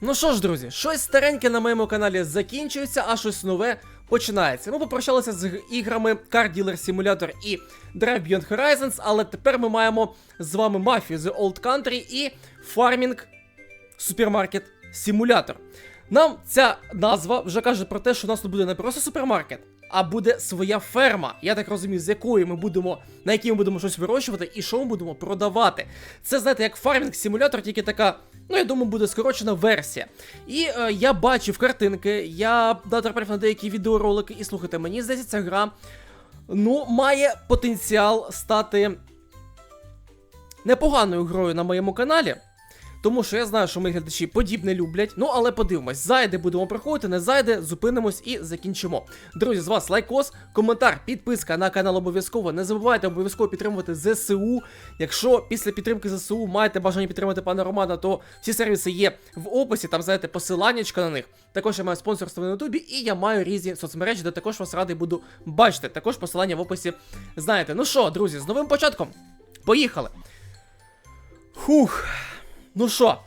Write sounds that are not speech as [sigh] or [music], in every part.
Ну що ж, друзі, щось стареньке на моєму каналі закінчується, а щось нове починається. Ми попрощалися з іграми Car Dealer Simulator і Drive Beyond Horizons, але тепер ми маємо з вами Mafia The Old Country і Farming Supermarket Simulator. Нам ця назва вже каже про те, що у нас тут буде не просто супермаркет, а буде своя ферма. Я так розумію, з якої ми будемо, на якій ми будемо щось вирощувати і що ми будемо продавати. Це знаєте, як фармінг симулятор, тільки така, ну я думаю, буде скорочена версія. І е, я бачив картинки, я натрапив на деякі відеоролики, і слухайте, мені здається, ця гра ну, має потенціал стати непоганою грою на моєму каналі. Тому що я знаю, що мої глядачі подібне люблять. Ну, але подивимось, зайде будемо проходити, не зайде, зупинимось і закінчимо. Друзі, з вас лайкос, коментар, підписка на канал обов'язково. Не забувайте обов'язково підтримувати ЗСУ. Якщо після підтримки ЗСУ маєте бажання підтримати пана Романа, то всі сервіси є в описі, там знаєте посиланнячка на них. Також я маю спонсорство на Ютубі і я маю різні соцмережі, де також вас радий буду бачити. Також посилання в описі знаєте. Ну що, друзі, з новим початком. Поїхали! Хух. Ну що,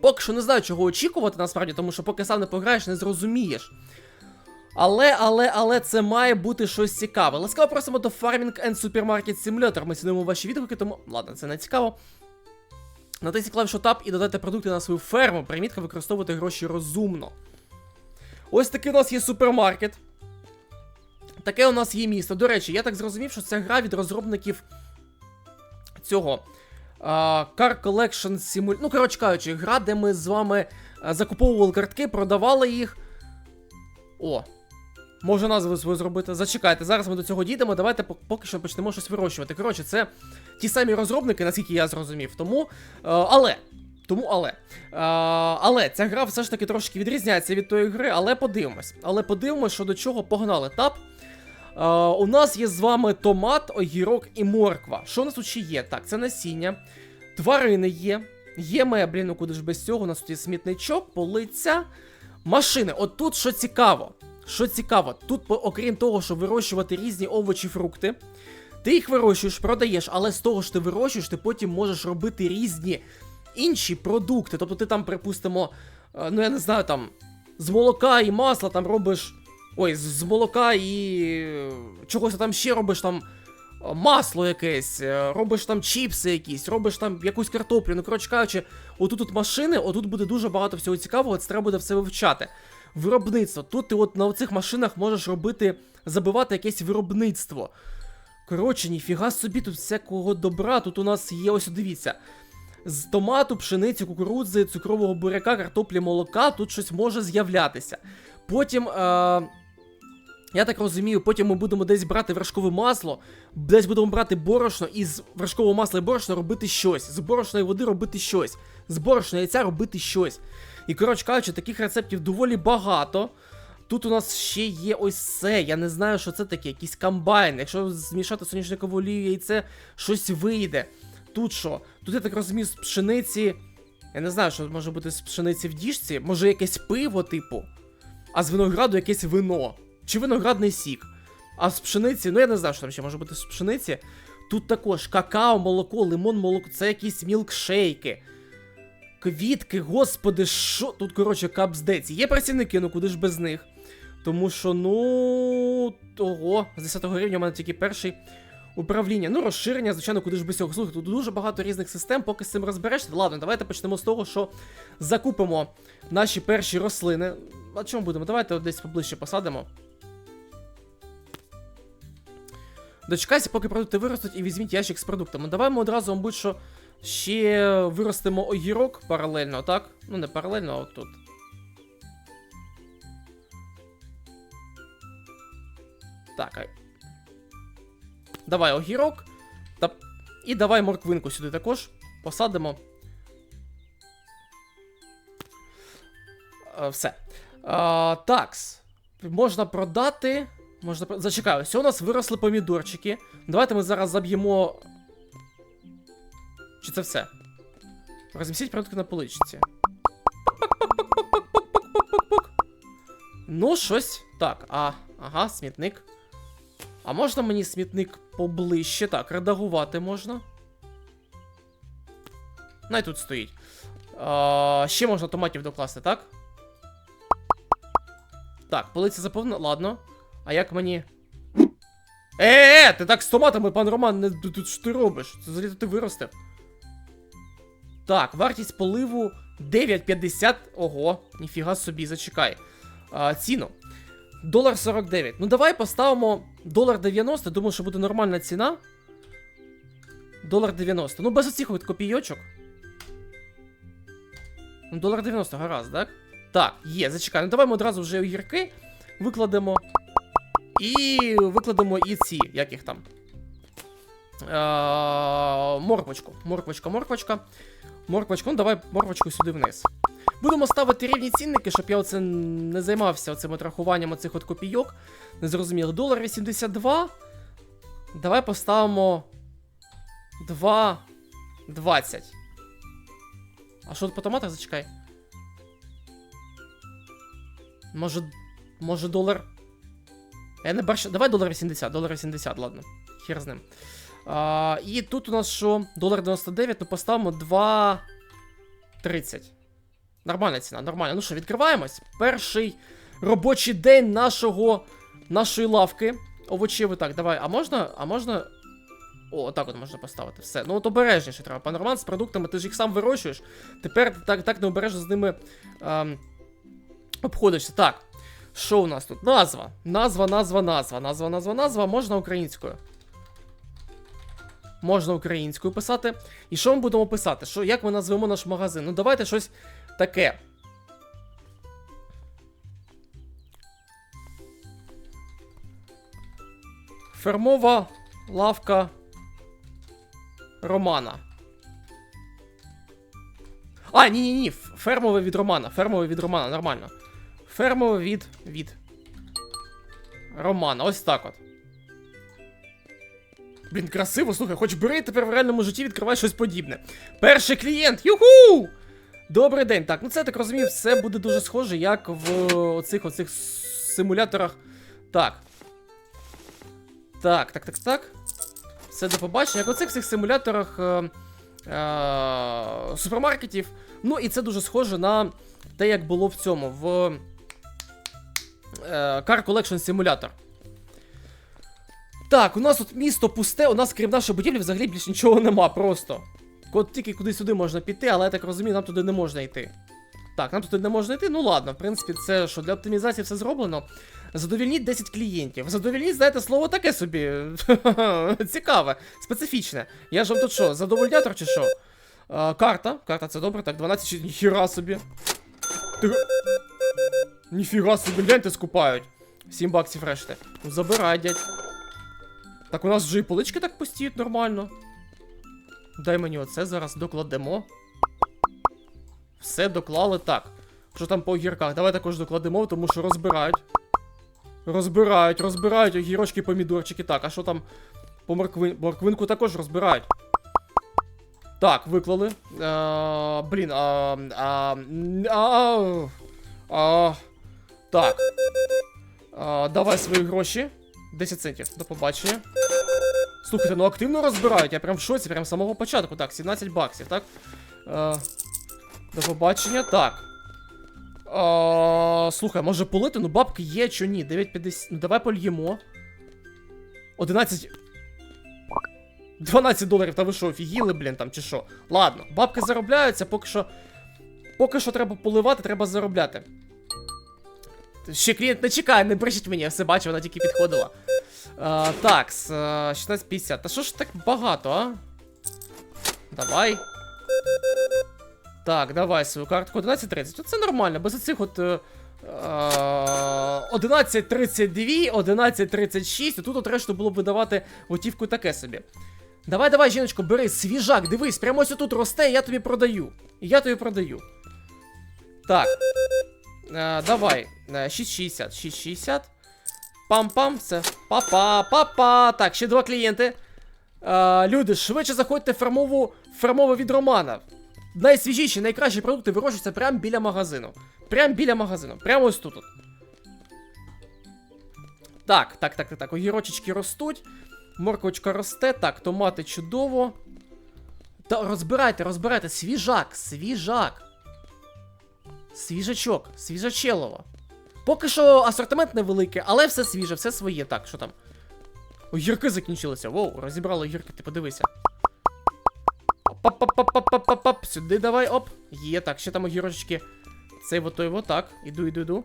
поки що не знаю, чого очікувати насправді, тому що поки сам не пограєш, не зрозумієш. Але, але, але це має бути щось цікаве. Ласкаво просимо до Farming and Supermarket Simulator. Ми цінуємо ваші відгуки, тому ладно, це не цікаво. Натисніть клавішу Tab і додайте продукти на свою ферму. Примітка використовувати гроші розумно. Ось такий у нас є супермаркет. Таке у нас є місто. До речі, я так зрозумів, що це гра від розробників цього. Car Collection Simulator. Ну, коротше кажучи, гра, де ми з вами закуповували картки, продавали їх. О. Можу назву свою зробити. Зачекайте, зараз ми до цього дійдемо. Давайте поки що почнемо щось вирощувати. Коротше, це ті самі розробники, наскільки я зрозумів. Тому. а, але. Тому але. А, але ця гра все ж таки трошки відрізняється від тої гри, але подивимось. Але подивимось, що до чого погнали. Тап. А, у нас є з вами томат, огірок і морква. Що у нас тут ще є? Так, це насіння. Тварини є. Є меблі, ну куди ж без цього. У нас тут є смітничок, полиця, машини. От тут що цікаво. Що цікаво, тут, окрім того, що вирощувати різні овочі, фрукти, ти їх вирощуєш, продаєш, але з того що ти вирощуєш, ти потім можеш робити різні інші продукти. Тобто ти там, припустимо, е, ну я не знаю, там з молока і масла там робиш. Ой, з, молока і е, чогось там ще робиш там е, масло якесь, е, робиш там чіпси якісь, робиш там якусь картоплю. Ну, коротше кажучи, отут тут машини, отут буде дуже багато всього цікавого, це треба буде все вивчати. Виробництво. Тут ти от на цих машинах можеш робити, забивати якесь виробництво. Коротше, ніфіга собі, тут всякого добра. Тут у нас є, ось дивіться. З томату, пшениці, кукурудзи, цукрового буряка, картоплі, молока тут щось може з'являтися. Потім. Е- я так розумію, потім ми будемо десь брати вершкове масло, десь будемо брати борошно і з вершкового масла і борошна робити щось, з борошної води робити щось, з борошної яйця робити щось. І коротше кажучи, таких рецептів доволі багато. Тут у нас ще є ось це. Я не знаю, що це таке, якийсь комбайн. Якщо змішати соняшникову олію яйце, щось вийде. Тут що? Тут я так розумію, з пшениці. Я не знаю, що може бути з пшениці в діжці, може якесь пиво, типу, а з винограду якесь вино. Чи виноградний сік. А з пшениці, ну я не знаю, що там ще може бути з пшениці. Тут також какао, молоко, лимон, молоко, це якісь мілкшейки. Квітки, господи, що? Тут, коротше, капздець. Є працівники, ну куди ж без них. Тому що, ну. Того, з 10 рівня у мене тільки перший управління. Ну, розширення, звичайно, куди ж без цього. Слухайте, тут дуже багато різних систем, поки з цим розберешся. Ладно, давайте почнемо з того, що закупимо наші перші рослини. А чому будемо? Давайте десь поближче посадимо. Дочекайся, поки продукти виростуть, і візьміть ящик з продуктами. Давай ми одразу, мабуть, що ще виростимо огірок паралельно, так? Ну, не паралельно, а от тут. Так, ай. Давай огірок. Та... І давай морквинку сюди також. Посадимо. Е, все. А, такс. Можна продати. Можна Зачекай, ось у нас виросли помідорчики. Давайте ми зараз заб'ємо. Чи це все? Розмістіть продукти на поличці. Ну, щось. Так, а. Ага, смітник. А можна мені смітник поближче? Так, редагувати можна. Най тут стоїть. А, ще можна томатів докласти, так? Так, полиця заповнена, ладно. А як мені. Е, е, ти так з томатами, пан Роман, не тут що ти робиш? Це взагалі ти виростив. Так, вартість поливу 9,50. Ого, ніфіга собі, зачекай. А, ціну. Долар 49. Ну давай поставимо долар 90, думаю, що буде нормальна ціна. Долар 90. Ну, без оцих от копійочок. Ну, долар 90, гаразд, так? Так, є, зачекай. Ну давай ми одразу вже огірки викладемо. І викладемо і ці, як їх там. Е, морквочку. Морквочка, морквочка. Морквочку, ну давай морквочку сюди вниз. Будемо ставити рівні цінники, щоб я оце не займався цим от рахуванням оцих от копійок. Незрозуміло. Долар 82. Давай поставимо 2,20. А що тут по томатах зачекай? Може. Може долар. Я не бачу. Давай долар 80, долар 80, ладно. Хер з ним. А, і тут у нас що? Долар 99, ну поставимо 2,30. Нормальна ціна, нормально. Ну що, відкриваємось. Перший робочий день нашого. нашої лавки. Овочевий. Так, давай. А можна. А можна. О, отак от можна поставити. Все. Ну от обережніше треба. Пан Роман з продуктами, ти ж їх сам вирощуєш. Тепер ти так, так необережно з ними ем, обходишся. Так. Що у нас тут? Назва. Назва, назва, назва. Назва, назва, назва. Можна українською. Можна українською писати. І що ми будемо писати? Що, як ми назвемо наш магазин? Ну, давайте щось таке. Фермова лавка Романа. А, ні, ні, ні. Фермове від Романа. Фермове від Романа, нормально. Фермове від. від. Романа. Ось так от. Блін, красиво, слухай, хоч бери тепер в реальному житті відкривай щось подібне. Перший клієнт! Юху! Добрий день. Так, ну це я так розумію, все буде дуже схоже, як в оцих оцих симуляторах. Так. Так, так, так, так. Все до побачення. Як в оцих всіх симуляторах е, е, супермаркетів. Ну, і це дуже схоже на те, як було в цьому, в Car Collection Simulator. Так, у нас тут місто пусте, у нас крім нашої будівлі взагалі більше нічого нема, просто. От тільки куди сюди можна піти, але я так розумію, нам туди не можна йти. Так, нам туди не можна йти. Ну ладно, в принципі, це що для оптимізації все зроблено. Задовільніть 10 клієнтів. Задовільніть, знаєте, слово таке собі. [laughs] Цікаве, специфічне. Я ж вам тут що, задовольнятор чи що? А, карта. Карта це добре, так, 12 чи ніхіра собі. Ніфіга собі, гляньте, скупають. 7 баксів решти. Ну забирай, дядь. Так у нас вже і полички так пустіють нормально. Дай мені оце зараз докладемо. Все доклали так. Що там по огірках? Давай також докладемо, тому що розбирають. Розбирають, розбирають огірочки, помідорчики. Так, а що там по морквин... морквинку також розбирають. Так, виклали. А, блін, а, а, а, а, Так. А, давай свої гроші. 10 центів. До побачення. Слухайте, ну активно розбирають. Я прям в шоці, прям з самого початку. Так, 17 баксів, так? Е, до побачення. Так. Е, слухай, може полити? Ну бабки є, чи ні? 9,50. Ну давай польємо. 11. 12 доларів, та ви що, офігіли, блін, там, чи що? Ладно, бабки заробляються, поки що. Поки що треба поливати, треба заробляти. Ще клієнт не чекає, не брешіть мені, я все бачу, вона тільки підходила. А, так, 16.50. Та що ж так багато, а? Давай. Так, давай свою картку. 11.30. Оце нормально, без оцих от. е, 11.32, 11.36, тут от решту було б видавати готівку таке собі. Давай, давай, жіночко, бери свіжак, дивись, прямо ось тут росте, я тобі продаю. Я тобі продаю. Так. Е, давай. Е, 6.60, 6.60. Пам-пам, це. Па-па, па-па. Так, ще два клієнти. Е, люди, швидше заходьте в фермову, фермову від Романа. Найсвіжіші, найкращі продукти вирощуються прямо біля магазину. Прямо біля магазину. Прямо ось тут. Так, так, так, так, так. Огірочечки ростуть. Морквочка росте. Так, томати чудово. Та розбирайте, розбирайте. Свіжак, свіжак. Свіжачок, свіжачелово. Поки що асортимент невеликий, але все свіже, все своє. Так, що там? Огірки закінчилися. Воу, розібрали огірки, ти подивися. Оп-оп-оп-оп-оп-оп-оп. Сюди давай, оп. Є, так, ще там огірочки. Цей вот той вот, так. Іду, іду, іду.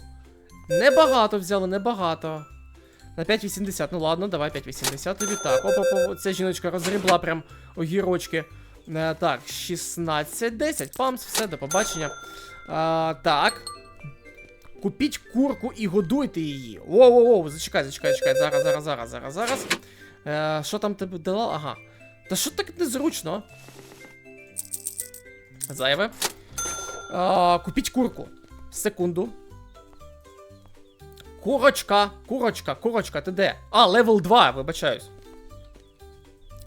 Небагато взяли, небагато. На 5,80. Ну ладно, давай 5,80 тобі. Так, оп, оп, оп. Ця жіночка розгрібла прям огірочки. Е, так, 16, 10. Памс, все, до побачення. А, так. Купіть курку і годуйте її. Воу-воу-воу, зачекай, зачекай, зачекай. Зараз, зараз, зараз, зараз, зараз. Е, що там тебе дала? Ага. Та що так незручно? Зайве. А, купіть курку. Секунду. Курочка, курочка, курочка, ти де? А, левел 2, вибачаюсь.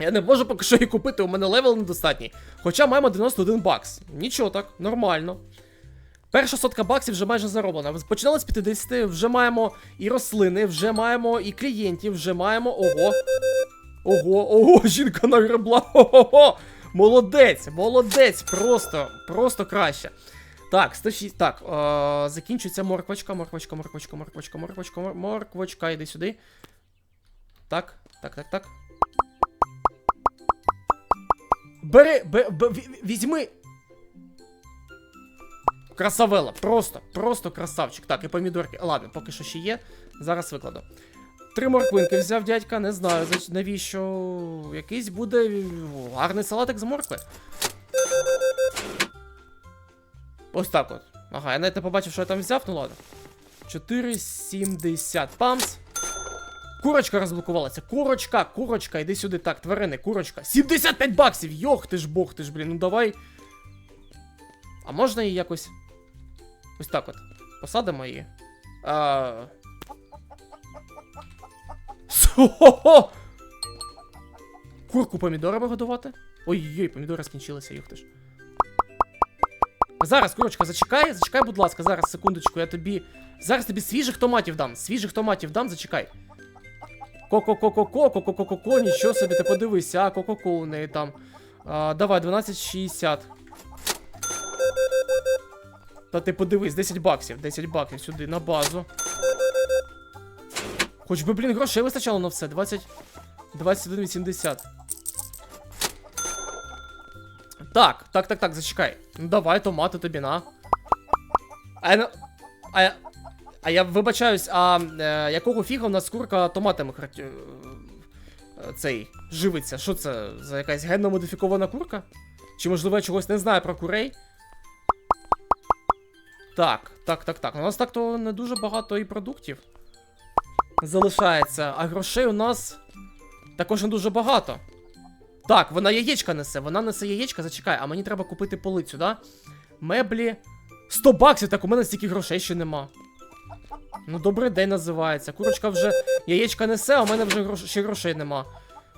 Я не можу поки що її купити, у мене левел недостатній. Хоча маємо 91 бакс. Нічого так, нормально. Перша сотка баксів вже майже зароблена. Починали з 50, вже маємо і рослини, вже маємо і клієнтів, вже маємо. Ого. Ого, ого, [laughs] жінка нагребла. Хо-хо-хо. Молодець, молодець, просто, просто краще. Так, 106. Так, е, закінчується морквочка, морквочка, морквочка, морквочка, морквочка, мор- морквочка, іди сюди. Так, так, так, так. Бери, бе, візьми. Красавела, просто, просто красавчик. Так, і помідорки. Ладно, поки що ще є. Зараз викладу. Три морквинки взяв дядька, не знаю, навіщо. Якийсь буде гарний салатик з моркви. Ось так от. Ага, я навіть не побачив, що я там взяв, ну ладно. 4,70 памс. Курочка розблокувалася. Курочка, курочка, іди сюди. Так, тварини, курочка. 75 баксів! Йох ти ж бог, ти ж, блін, ну давай. А можна її якось. Ось так от. Посадимо її. А... Хо-хо-хо! Курку помідорами годувати? Ой-ой, помідори скінчилися, ти ж. Зараз, курочка, зачекай, зачекай, будь ласка, зараз, секундочку, я тобі. Зараз тобі свіжих томатів дам. Свіжих томатів дам, зачекай. Ко-ко-ко-ко-ко, ко-ко-ко-ко, нічого собі, ти подивися, а ко-ко-ко у неї там. А, давай, 12,60. Та ти подивись, 10 баксів, 10 баксів сюди, на базу. Хоч би, блін, грошей вистачало на все. 20. 21,80. Так, так, так, так, зачекай. Ну давай, томати тобі на. А я. А я. А я вибачаюсь, а е, якого фіга у нас курка томатами харті... е, е, цей живиться? Що це за якась генно модифікована курка? Чи можливо я чогось не знаю про курей? Так, так, так, так. У нас так-то не дуже багато і продуктів залишається, а грошей у нас також не дуже багато. Так, вона яєчка несе, вона несе яєчка, зачекай, а мені треба купити полицю, да? Меблі. 100 баксів, так у мене стільки грошей ще нема. Ну, добрий день називається. Курочка вже яєчка несе, а у мене вже грош... ще грошей нема.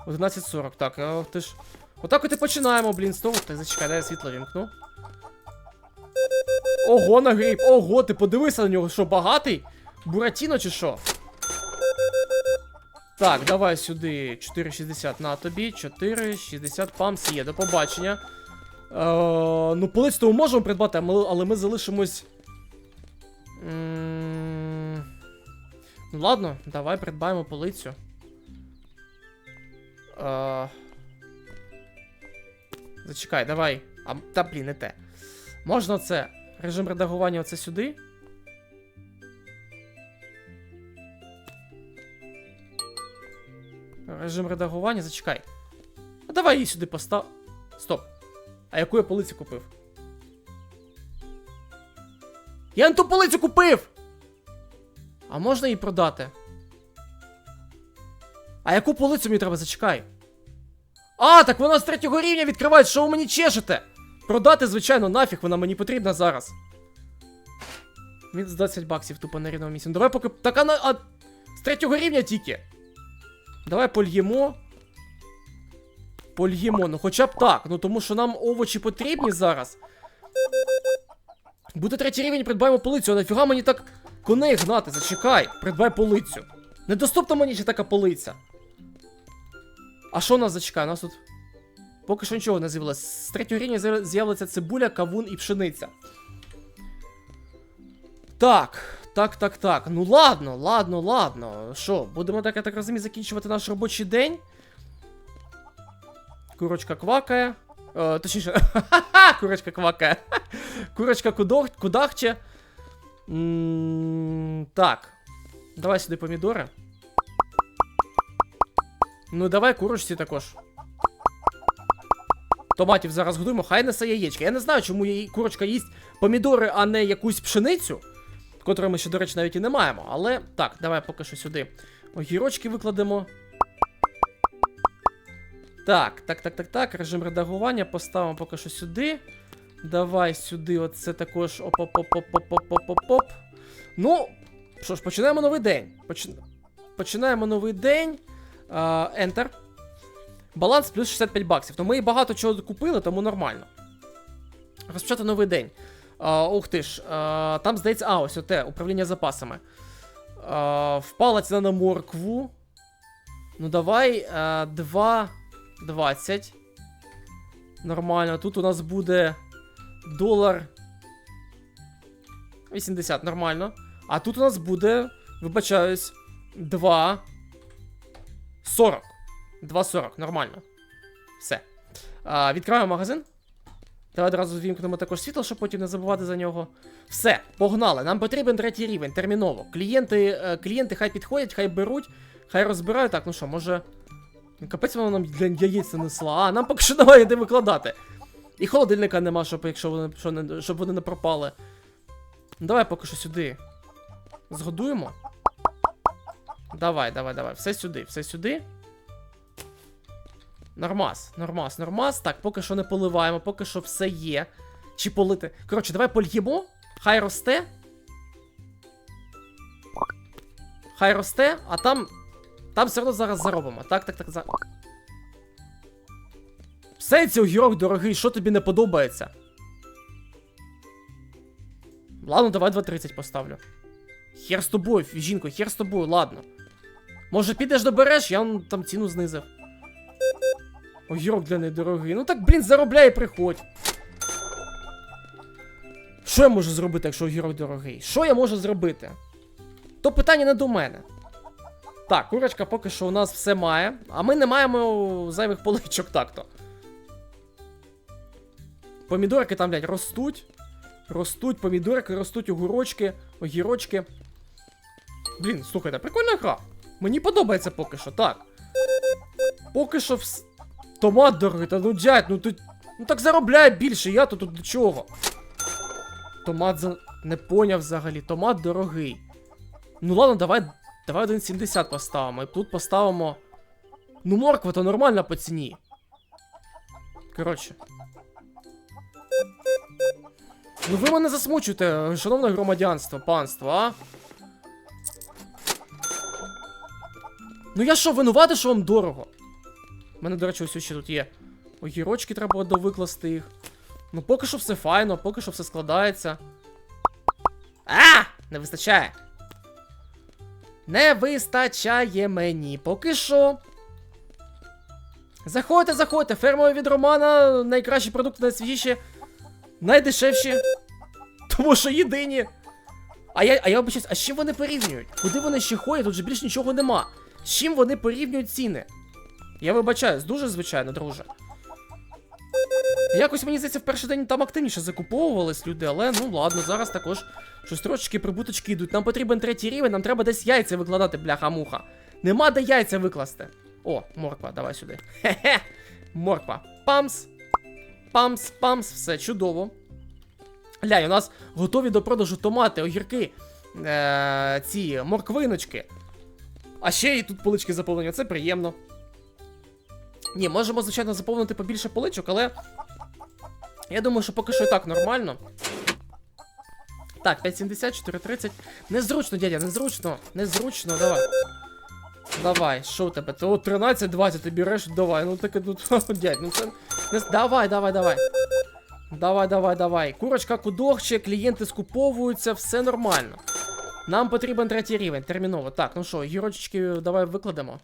11.40, так, ох ти ж. Отак от і починаємо, блін, з того. Так, зачекай, дай я світло вімкну. Ого, нагріб, ого, ти подивися на нього, що багатий? Буратіно чи що? Так, давай сюди 4,60 на тобі, 4,60 памс є, до побачення. Е, ну, ми можемо придбати, а але ми залишимось. М, Ну ладно, давай придбаємо полицю. Е, Зачекай, давай. А, та блін, не те. Можна це. Режим редагування оце сюди. Режим редагування, зачекай. А давай її сюди постав. Стоп. А яку я полицю купив? Я не ту полицю купив! А можна її продати? А яку полицю мені треба зачекай? А, так вона з третього рівня відкривається, що ви мені чешете? Продати, звичайно, нафіг, вона мені потрібна зараз. Він з 20 баксів тупо на рівному місці. Ну давай поки. Так а, а з третього рівня тільки. Давай польємо. Польємо, ну хоча б так. Ну тому що нам овочі потрібні зараз. Буде третій рівень, придбаємо полицю. А нафіга мені так коней гнати? Зачекай, придбай полицю. Недоступна мені ще така полиця. А що нас зачекай? У нас тут. Поки що нічого не з'явилось. З третього рівня з'яв- з'явиться цибуля, кавун і пшениця. Так, так, так, так. Ну ладно, ладно, ладно. Що, будемо так, я так розумію, закінчувати наш робочий день. Курочка квакає. Е, точніше, [laughs] курочка квакає. Курочка кудахче. Так. Давай сюди помідори. Ну, давай курочці також. Томатів зараз годуємо, хай несе яєчки. Я не знаю, чому її курочка їсть помідори, а не якусь пшеницю, котрої ми ще, до речі, навіть і не маємо. Але так, давай поки що сюди огірочки викладемо. Так, так, так, так, так. Режим редагування поставимо поки що сюди. Давай сюди, оце також оп-оп-оп-оп-оп-оп-оп-оп. Ну, що ж, починаємо новий день. Поч... Починаємо новий день. А, Enter. Баланс плюс 65 баксів. Ну ми багато чого купили, тому нормально. Розпочати новий день. А, ух ти ж, а, там здається, а, ось оте, управління запасами. А, впала ціна на моркву. Ну давай а, 2,20. Нормально. Тут у нас буде долар 80, нормально. А тут у нас буде, вибачаюсь, 2. 40. 2,40, нормально. Все. А, відкриваємо магазин. Давай одразу вімкнемо також світло, щоб потім не забувати за нього. Все, погнали. Нам потрібен третій рівень, терміново. Клієнти, е, клієнти хай підходять, хай беруть, хай розбирають. Так, ну що, може. Капець вона нам для яєць нанесла. А, нам поки що немає де викладати. І холодильника нема, щоб якщо вони, що не, щоб вони не пропали. Давай поки що сюди. Згодуємо. Давай, давай, давай. Все сюди, все сюди. Нормас, нормас, нормас. Так, поки що не поливаємо, поки що все є. Чи полити. Коротше, давай польємо. Хай росте. Хай росте, а там. Там все одно зараз заробимо. Так, так, так, за. Цей огірок дорогий, що тобі не подобається? Ладно, давай 2.30 поставлю. Хер з тобою, жінко, хер з тобою, ладно. Може підеш добереш, я там ціну знизив. Огірок для неї дорогий. Ну так, блін, заробляй і приходь. Що я можу зробити, якщо огірок дорогий? Що я можу зробити? То питання не до мене. Так, курочка поки що у нас все має, а ми не маємо зайвих поличок так-то. Помідорки там, блядь, ростуть. Ростуть помідорки, ростуть огурочки, огірочки. Блін, слухайте, прикольна гра. Мені подобається поки що, так. Поки що вс... Томат дорогий, та ну дядь, ну ти. Ну так заробляй більше, я тут до чого. Томат за. Не поняв взагалі, томат дорогий. Ну ладно, давай. Давай 1,70 поставимо. І тут поставимо. Ну, морква то нормальна по ціні. Коротше. Ну ви мене засмучуєте, шановне громадянство, панство, а? Ну я що, винуватий, що вам дорого? У мене, до речі, ось ще тут є. Огірочки треба буде викласти їх. Ну, поки що все файно, поки що все складається. А! Не вистачає. Не вистачає мені. Поки що. Заходьте, заходьте. Фермові від Романа найкращі продукти найсвіжіші, найдешевші. Тому що єдині. А я, а я обичаюсь, а з чим вони порівнюють? Куди вони ще ходять? Тут же більш нічого нема. З чим вони порівнюють ціни? Я вибачаюсь, дуже звичайно, друже. Якось мені здається, в перший день там активніше закуповувались люди, але ну ладно, зараз також щось трошечки прибуточки йдуть. Нам потрібен третій рівень, нам треба десь яйця викладати, бляха-муха. Нема де яйця викласти. О, морква, давай сюди. Хе-хе. Морква. Памс. Памс, памс, все чудово. Глянь, у нас готові до продажу томати, огірки, е- ці морквиночки. А ще і тут полички заповнені, це приємно. Ні, можемо, звичайно, заповнити побільше поличок, але. Я думаю, що поки що і так нормально. Так, 5,70, 4,30. Незручно, дядя, незручно. Незручно, давай. Давай, що у тебе? О, 13-20 ти береш, давай. Ну таке тут. [laughs] Дядь, ну це. Давай, давай, давай. Давай, давай, давай. Курочка кудохче, клієнти скуповуються, все нормально. Нам потрібен третій рівень, терміново. Так, ну що, гірочечки давай викладемо.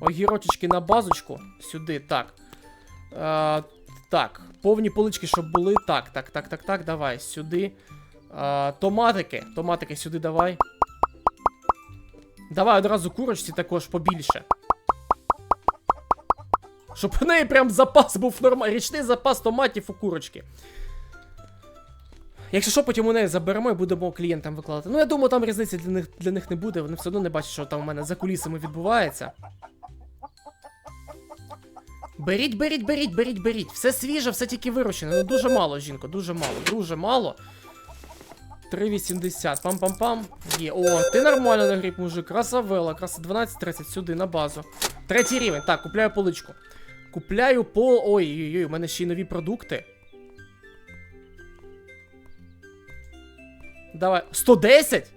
Огірочечки на базочку. Сюди, так. Е, так, повні полички, щоб були. Так, так, так, так, так, давай. Сюди. А, томатики. Томатики сюди давай. Давай одразу курочці також побільше. Щоб в неї прям запас був нормальний. Річний запас томатів у курочки. Якщо що, потім у неї заберемо і будемо клієнтам викладати. Ну, я думаю, там різниці для них, для них не буде. Вони все одно не бачать, що там у мене за кулісами відбувається. Беріть, беріть, беріть, беріть, беріть. Все свіже, все тільки вирощене. Ну дуже мало, жінко, дуже мало, дуже мало. 3,80. Пам-пам-пам. Є. О, ти нормально нагріб, мужик. Красавела, краса 12.30 сюди на базу. Третій рівень. Так, купляю поличку. Купляю пол. Ой-ой-ой, у мене ще й нові продукти. Давай. 110?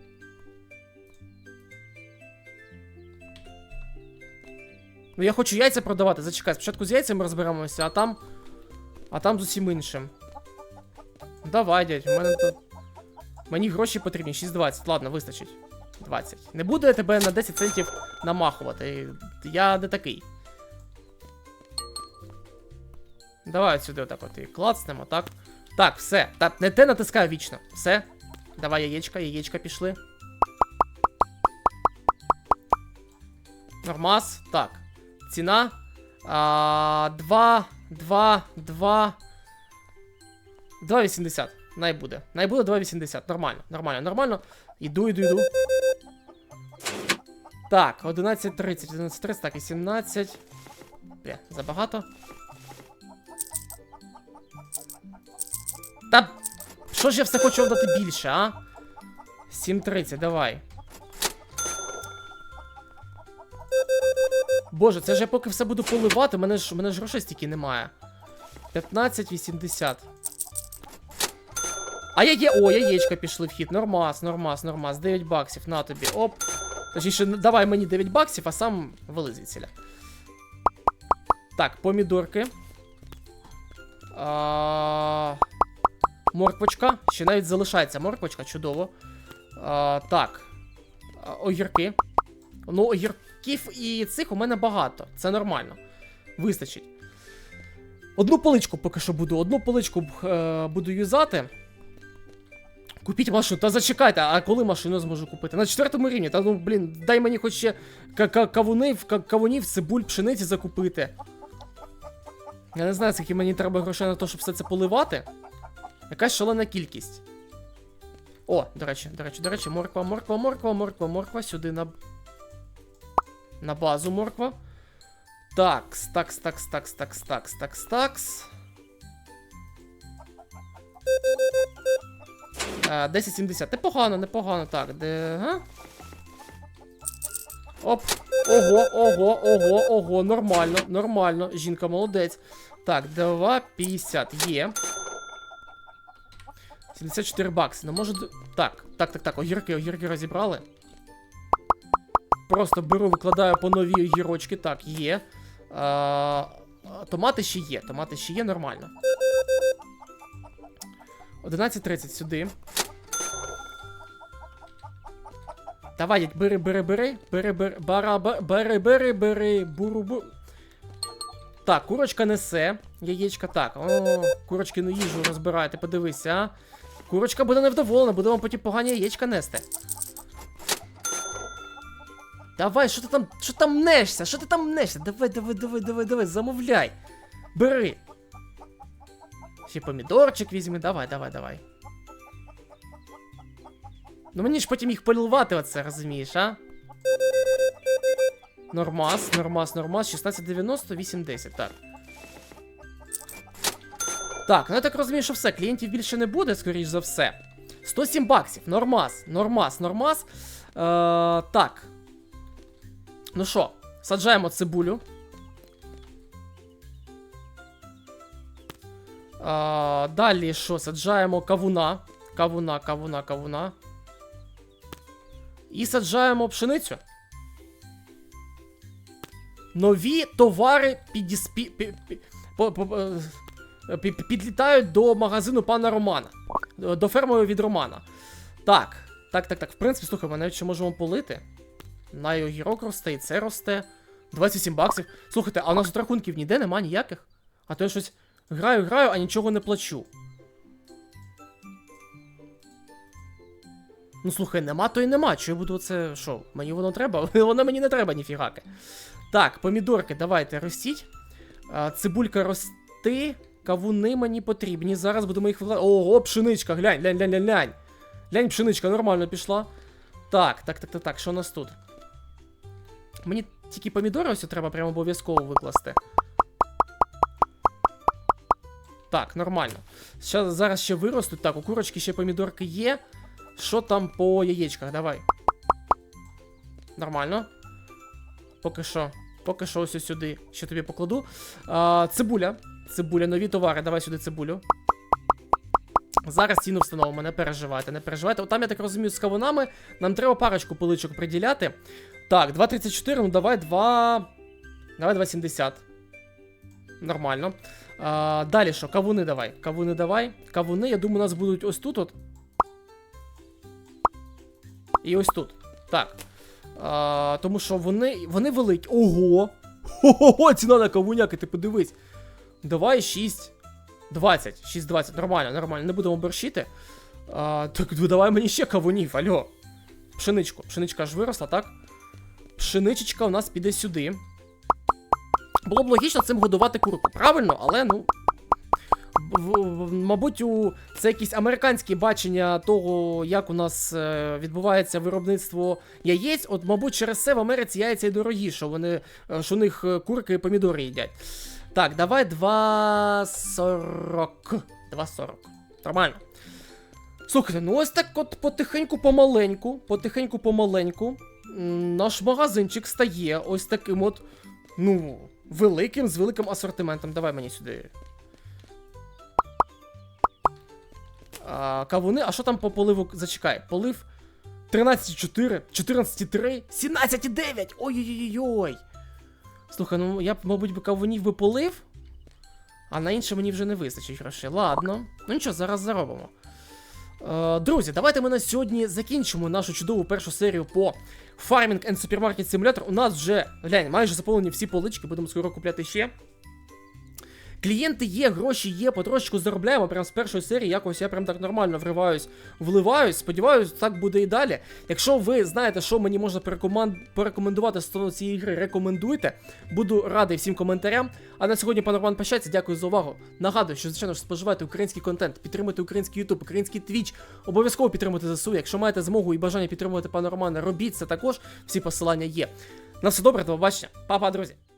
Ну я хочу яйця продавати. Зачекай, спочатку з яйцями розберемося, а там. А там з усім іншим. Давай, дядь, у мене тут. Мені гроші потрібні, 6,20. Ладно, вистачить. 20. Не буду я тебе на 10 центів намахувати. Я не такий. Давай сюди отак от і клацнемо, так? Так, все. Так, не те натискаю вічно. Все. Давай яєчка, яєчка пішли. Нормас. Так. Ціна. А, 2, 2, 2. 2,80. Най буде. Най буде 2,80. Нормально, нормально, нормально. Іду, іду, іду. Так, 11.30, 11.30, так, 18. Бля, забагато. Та. Що ж я все хочу дати більше, а? 7.30, давай. Боже, це ж я поки все буду поливати, мене ж, мене ж грошей стільки немає. 15,80. А я є. О, яєчка пішли в хід. Нормас, нормас, нормас. 9 баксів, на тобі. Оп. Точніше, давай мені 9 баксів, а сам вели. Так, помідорки. А... Морквочка. Ще навіть залишається морквочка, чудово. А, так. А, огірки. Ну, огірків і цих у мене багато. Це нормально. Вистачить. Одну поличку поки що буду. Одну поличку е, буду юзати. Купіть машину. Та зачекайте, а коли машину зможу купити? На четвертому рівні. Та ну, блін, дай мені хоч ще ка- ка- кавунів, кавунів, цибуль, пшениці закупити. Я не знаю, скільки мені треба грошей на те, щоб все це поливати. Якась шалена кількість. О, до речі, до речі, до речі, морква, морква, морква, морква, морква. Сюди на. На базу морква. Такс, такс, такс, такс, такс, такс, такс, такс. Е, 1070. Непогано, непогано, так. Де. Га? Оп. Ого, ого, ого, ого, нормально, нормально. Жінка молодець. Так, 2,50 є. 74 бакси. Ну може. Так, так, так, так, огірки, огірки розібрали. Просто беру, викладаю по нові огірочки. Так, є. А, томати ще є. Томати ще є нормально. 11.30 сюди. Давай, бери, бери, бери, бери, бери, бара, ба- бери, бери, бери, буру, буру. Так, курочка несе. Яєчка, так. О, курочкину їжу розбирайте, подивися, а. Курочка буде невдоволена, буде вам потім погані яєчка нести. Давай, що ти там, що там нешся? Що ти там нешся? Давай, давай, давай, давай, давай, замовляй. Бери. Ще помідорчик візьми, давай, давай, давай. Ну мені ж потім їх поливати оце, розумієш, а? Нормас, нормас, нормас, 1690, 810, так. Так, ну я так розумію, що все, клієнтів більше не буде, скоріш за все. 107 баксів, нормас, нормас, нормас. Е, так. Ну що, саджаємо цибулю. А, далі що? Саджаємо кавуна. Кавуна, кавуна, кавуна. І саджаємо пшеницю. Нові товари підіспі... пі- пі- по- по- е, пі- пі- підлітають до магазину пана Романа. Е, До ферми від Романа. Так, так, так, так. В принципі, слухай, ми навіть ще можемо полити. На і огірок росте, і це росте. 27 баксів. Слухайте, а у нас тут рахунків ніде нема ніяких. А то я щось граю, граю, а нічого не плачу. Ну слухай, нема, то й нема. Що я буду це. Що? Мені воно треба? [laughs] Воно мені не треба, ніфігаки. Так, помідорки, давайте ростіть. Цибулька рости. Кавуни мені потрібні. Зараз будемо їх викладати. Ого, пшеничка, глянь, глянь, глянь, глянь, глянь. Глянь, пшеничка нормально пішла. Так, так, так, так, так, що у нас тут? Мені тільки помідори ось треба прямо обов'язково викласти. Так, нормально. Щас, зараз ще виростуть. Так, у курочки ще помідорки є. Що там по яєчках? Давай. Нормально. Поки що. Поки що ось сюди. Ще тобі покладу. А, цибуля. Цибуля, нові товари. Давай сюди цибулю. Зараз ціну встановимо, не переживайте, не переживайте. От там, я так розумію, з кавунами нам треба парочку поличок приділяти. Так, 2.34, ну давай 2. Давай 2.70. Нормально. А, далі що? Кавуни давай. Кавуни давай. Кавуни, я думаю, у нас будуть ось тут. от. І ось тут. Так. А, тому що вони. Вони великі. Ого! Хо-хо-хо, ціна на кавуняки, ти подивись. Давай 6. 20. 6-20. Нормально, нормально. Не будемо борщити. А, так давай мені ще кавунів, альо. Пшеничку. Пшеничка аж виросла, так? Пшеничечка у нас піде сюди. Було б логічно цим годувати курку, правильно, але ну. Мабуть, у це якесь американське бачення того, як у нас е, відбувається виробництво яєць. От, мабуть, через це в Америці яйця й дорогі, що вони е, що у них е, курки і помідори їдять. Так, давай 2.40. 2.40. Нормально. Слухайте, ну ось так от потихеньку помаленьку, потихеньку помаленьку. Наш магазинчик стає ось таким от, ну, великим, з великим асортиментом. Давай мені сюди. Кавуни, а що там по поливу? Зачекай, полив 13,4, 14,3, 17,9! Ой-ой-ой-ой! Слухай, ну я б, мабуть, би кавунів би полив, а на інше мені вже не вистачить грошей. Ладно. Ну нічого, зараз заробимо. Е, друзі, давайте ми на сьогодні закінчимо нашу чудову першу серію по Farming and Supermarket Simulator. У нас вже, глянь, майже заповнені всі полички, будемо скоро купляти ще. Клієнти є, гроші є, потрошечку заробляємо. Прям з першої серії якось я прям так нормально вриваюсь, вливаюсь. Сподіваюсь, так буде і далі. Якщо ви знаєте, що мені можна порекомендувати стосовно цієї гри, рекомендуйте. Буду радий всім коментарям. А на сьогодні пан Роман прощається. Дякую за увагу. Нагадую, що звичайно ж споживайте український контент, підтримуйте український YouTube, український Twitch. Обов'язково підтримуйте ЗСУ. Якщо маєте змогу і бажання підтримувати пана Романа, робіть це також. Всі посилання є. На все добре, до побачення. Па-па, друзі.